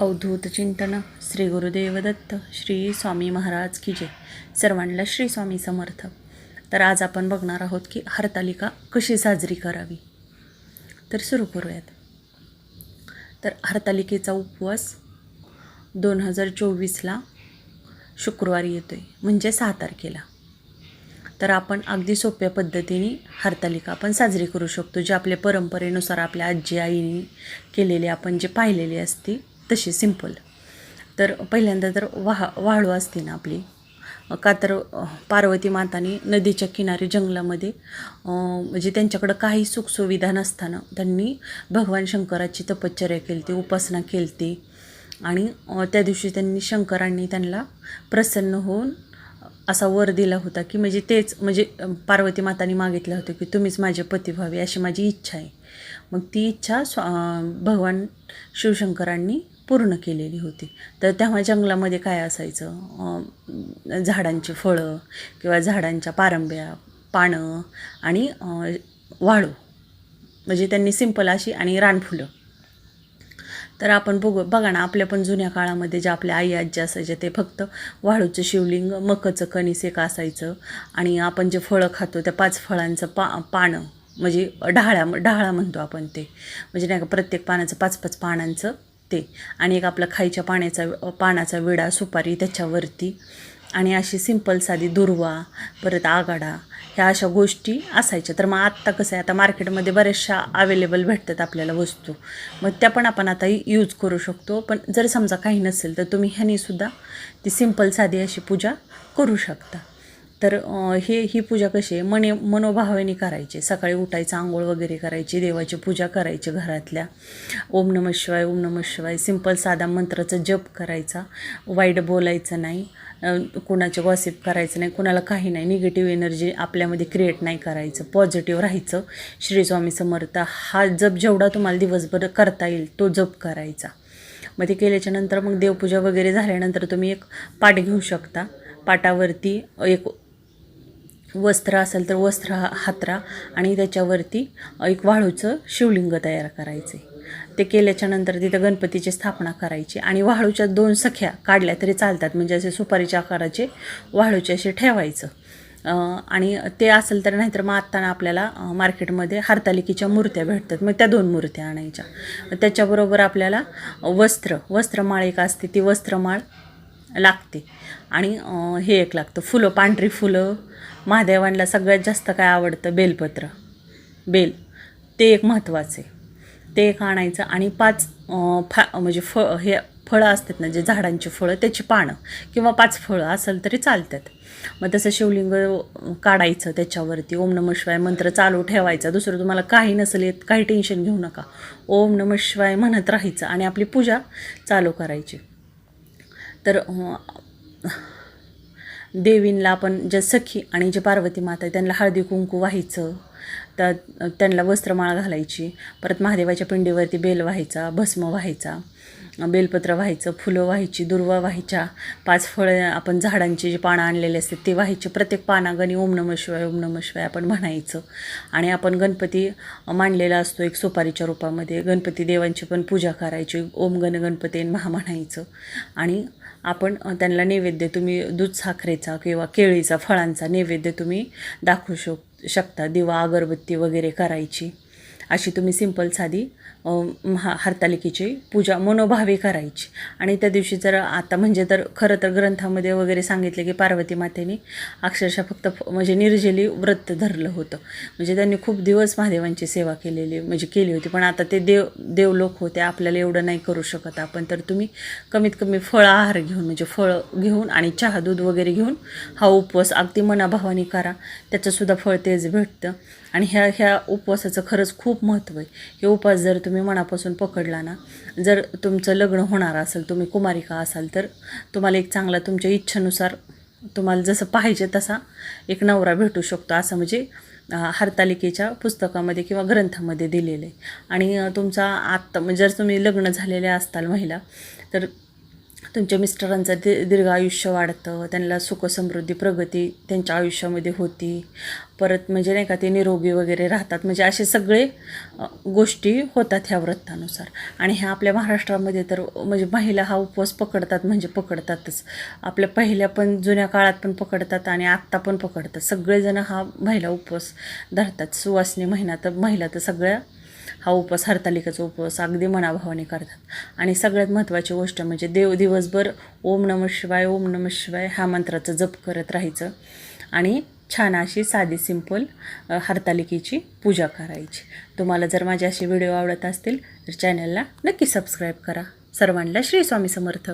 अवधूत चिंतन श्री गुरुदेव दत्त श्री स्वामी महाराज की जय. सर्वांना श्री स्वामी समर्थ. तर आज आपण बघणार आहोत की हरतालिका कशी साजरी करावी? तर सुरू करूयात. तर हरतालिकेचा उपवास दोन हजार चोवीसला शुक्रवारी येतो आहे म्हणजे सहा तारखेला. तर आपण अगदी सोप्या पद्धतीने हरतालिका आपण साजरी करू शकतो जे आपल्या परंपरेनुसार आपल्या आजी आईने केलेली आपण जे पाहिलेली असते. तशी सिंपल तर पहिल्यांदा तर वाह वाळू असते ना आपली. का तर पार्वती माताने नदीच्या किनारी जंगलामध्ये म्हणजे त्यांच्याकडं काही सुखसुविधा नसताना त्यांनी भगवान शंकराची तपश्चर्या केली ती उपासना केली ती आणि त्या दिवशी त्यांनी शंकरांनी त्यांना प्रसन्न होऊन असा वर दिला होता की म्हणजे तेच म्हणजे पार्वती माताने मागितलं होतं की तुम्हीच माझे पती व्हावे अशी माझी इच्छा आहे. मग ती इच्छा स्वा भगवान शिवशंकरांनी पूर्ण केलेली होती. तर तेव्हा जंगलामध्ये काय असायचं? झाडांची फळं किंवा झाडांच्या पारंब्या पानं आणि वाळू. म्हणजे त्यांनी सिंपल अशी आणि रानफुलं. तर आपण बघू बघा ना आपल्या पण जुन्या काळामध्ये जे आपल्या आई आजी असायच्या ते फक्त वाळूचं शिवलिंग मकाचं कणीस एक असायचं. आणि आपण जे फळं खातो त्या पाच फळांचं पा पानं म्हणजे ढाळ्या ढाळा म्हणतो आपण ते. म्हणजे नाही का प्रत्येक पानाचं पाच पाच पानांचं ते आणि एक आपला खायच्या पाण्याचा पानाचा विडा सुपारी त्याच्यावरती. आणि अशी सिंपल साधी दुर्वा परत आगाडा ह्या अशा गोष्टी असायच्या. तर मग आत्ता कसं आहे आता मार्केटमध्ये बऱ्याचशा अवेलेबल भेटतात आपल्याला वस्तू. मग त्या पण आपण आता यूज करू शकतो. पण जर समजा काही नसेल तर तुम्ही ह्यानीसुद्धा ती सिंपल साधी अशी पूजा करू शकता. तर हे ही पूजा कशी आहे? मने मनोभावाने करायची. सकाळी उठायचं आंघोळ वगैरे करायची देवाची पूजा करायची घरातल्या. ओम नम शिवाय ओम नम शिवाय. सिंपल साधा मंत्राचा जप करायचा. वाईट बोलायचं नाही. कुणाचे गॉसिप करायचं नाही. कुणाला काही नाही. निगेटिव्ह एनर्जी आपल्यामध्ये क्रिएट नाही करायचं. पॉझिटिव्ह राहायचं. श्री स्वामी समर्थ हा जप जेवढा तुम्हाला दिवसभर करता येईल तो जप करायचा. मग ते केल्याच्यानंतर मग देवपूजा वगैरे झाल्यानंतर तुम्ही एक पाठ घेऊ शकता. पाटावरती एक वस्त्र असेल तर वस्त्र हा- हातरा आणि त्याच्यावरती एक वाळूचं शिवलिंग तयार करायचे. ते केल्याच्यानंतर तिथं गणपतीची स्थापना करायची आणि वाळूच्या दोन सख्या काढल्या तरी चालतात. म्हणजे असे सुपारीच्या आकाराचे वाळूचे असे ठेवायचं. आणि ते असेल तर नाहीतर मग आत्ताना आपल्याला मार्केटमध्ये हरतालिकेच्या मूर्त्या भेटतात. मग त्या दोन मूर्त्या आणायच्या. त्याच्याबरोबर आपल्याला वस्त्र वस्त्रमाळ एक असते. ती वस्त्रमाळ लागते. आणि हे एक लागतं. फुलं पांढरी फुलं महादेवांना सगळ्यात जास्त काय आवडतं? बेलपत्र. बेल. ते एक महत्त्वाचे ते एक आणायचं आणि पाच फा म्हणजे फ हे फळं असतात ना जे झाडांची फळं त्याची पानं किंवा पाच फळं असेल तरी चालतात. मग तसं शिवलिंग काढायचं त्याच्यावरती. ओम नम शिवाय मंत्र चालू ठेवायचा. दुसरं तुम्हाला काही नसेल येत काही टेन्शन घेऊ नका. ओम नम शिवाय म्हणत राहायचं आणि आपली पूजा चालू करायची. तर देवींना देवींला आपण जे सखी आणि जे पार्वती माता आहे त्यांना हळदी कुंकू व्हायचं तर त्यांना वस्त्रमाळ घालायची परत महादेवाच्या पिंडीवरती बेल व्हायचा भस्म व्हायचा. बेलपत्र व्हायचं फुलं व्हायची दुर्वा व्हायच्या पाच फळं आपण झाडांची जी पानं आणलेली असतात ते व्हायची. प्रत्येक पानागणी ओम नम शिवाय ओम नम शिवाय आपण म्हणायचं. आणि आपण गणपती मांडलेला असतो एक सुपारीच्या रूपामध्ये. गणपती देवांची पण पूजा करायची. ओम गण गणपती महा म्हणायचं. आणि आपण त्यांना नैवेद्य तुम्ही दूध साखरेचा किंवा केळीचा फळांचा नैवेद्य तुम्ही दाखवू शक शकता. दिवा अगरबत्ती वगैरे करायची. अशी तुम्ही सिंपल साधी महा हरतालिकेची पूजा मनोभावे करायची. आणि त्या दिवशी जर आता म्हणजे तर खरं तर ग्रंथामध्ये वगैरे सांगितले की पार्वती मातेने अक्षरशः फक्त फ- म्हणजे निर्जली व्रत धरलं होतं. म्हणजे त्यांनी खूप दिवस महादेवांची सेवा केलेली म्हणजे केली होती. पण आता ते देव देवलोक होते आपल्याला एवढं नाही करू शकत आपण. तर तुम्ही कमीत कमी फळ आहार घेऊन म्हणजे फळं घेऊन आणि चहा दूध वगैरे घेऊन हा उपवास अगदी मनाभावाने करा. त्याचंसुद्धा फळ तेच भेटतं. आणि ह्या ह्या उपवासाचं खरंच खूप महत्त्व आहे. हे उपवास जर तुम्ही तुम्ही मनापासून पकडला ना जर तुमचं लग्न होणार असेल तुम्ही कुमारिका असाल तर तुम्हाला एक चांगला तुमच्या इच्छेनुसार तुम्हाला जसं पाहिजे तसा एक नवरा भेटू शकतो असं म्हणजे हरतालिकेच्या पुस्तकामध्ये किंवा ग्रंथामध्ये दिलेलं आहे. आणि तुमचा आत्ता म्हणजे जर तुम्ही लग्न झालेले असताल महिला तर तुमच्या मिस्टरांचं दि दीर्घ आयुष्य वाढतं त्यांना सुखसमृद्धी प्रगती त्यांच्या आयुष्यामध्ये होती. परत म्हणजे नाही का ते निरोगी वगैरे राहतात. म्हणजे असे सगळे गोष्टी होतात ह्या व्रतानुसार आणि ह्या आपल्या महाराष्ट्रामध्ये तर म्हणजे महिला हा उपवास पकडतात म्हणजे पकडतातच. आपल्या पहिल्या पण जुन्या काळात पण पकडतात आणि आत्ता पण पकडतात. सगळेजण हा महिला उपवास धरतात. सुवासनी महिना तर महिला तर सगळ्या हा उपवास हरतालिकेचा उपवास अगदी मनाभावाने करतात. आणि सगळ्यात महत्त्वाची गोष्ट म्हणजे देव दिवसभर ओम नम शिवाय ओम नम शिवाय ह्या मंत्राचा जप करत राहायचं आणि छान अशी साधी सिंपल हरतालिकेची पूजा करायची. तुम्हाला जर माझे असे व्हिडिओ आवडत असतील तर चॅनलला नक्की सबस्क्राईब करा. सर्वांना श्री स्वामी समर्थ.